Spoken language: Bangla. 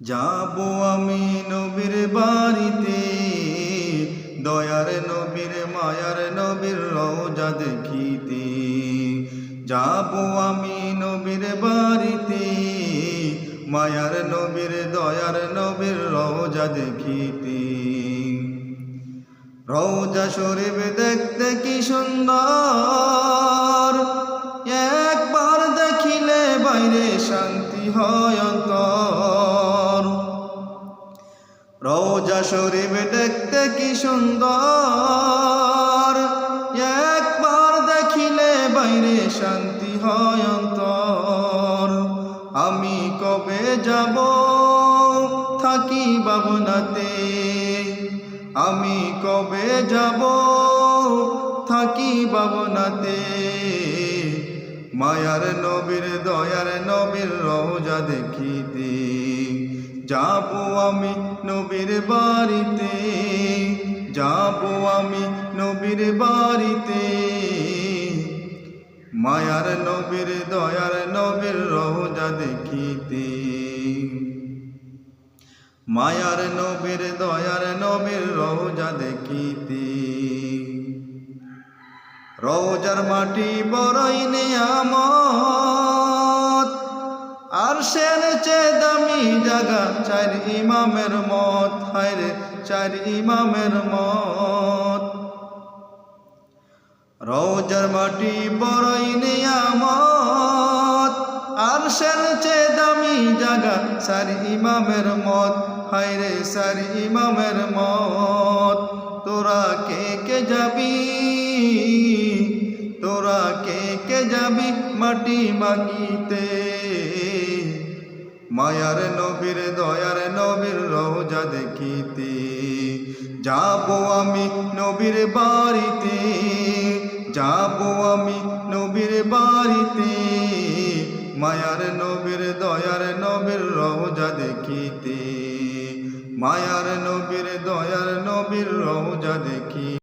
যাব আমি নবীর বাড়িতে, দয়ার নবীর মায়ার নবীর রওজা দেখিতে। যাব আমি নবীর বাড়িতে, মায়ার নবীর, দয়ার নবীর রওজা দেখিতে। রওজা শরীফ দেখতে কি সুন্দর, একবার দেখিলে বাইরে শান্তি হয় অন্তর। রওজা শরীফ দেখতে কি সুন্দর। একবার দেখিলে বাইরে শান্তি হয় অন্তর। আমি কবে যাব? থাকি বাবনাতে আমি কবে যাব? থাকি বাবনাতে মায়ার নবীর দয়ার নবীর রওজা দেখিতে। যাব আমি নবীর বাড়িতে, যাব আমি নবীর বাড়িতে। মায়ার নবীর দয়ার নবীর রওজা দেখিতে। মায়ার নবীর দয়ার নবীর রওজা দেখিতে। রওজার মাটি বড়ই নিয়ামত আর সের চে দামি জাগা চার ইমামের মত। হায়রে চার ইমামের মত। রওজার মাটি বড়ই নিয়ামত। আর চে দামি জাগা চার ইমামের মত। হায়রে চার ইমামের মত। তোরা কে কে যাবি? তোরা কে কে যাবি মাটি মাগিতে? মায়ার নবীর দয়ার নবীর রওজা দেখিতে। যাব আমি নবীর বাড়িতে, যাব আমি নবীর বাড়িতে। মায়ার নবীর দয়ার নবীর রওজা দেখিতে। মায়ার নবীর দয়ার নবীর রওজা দেখি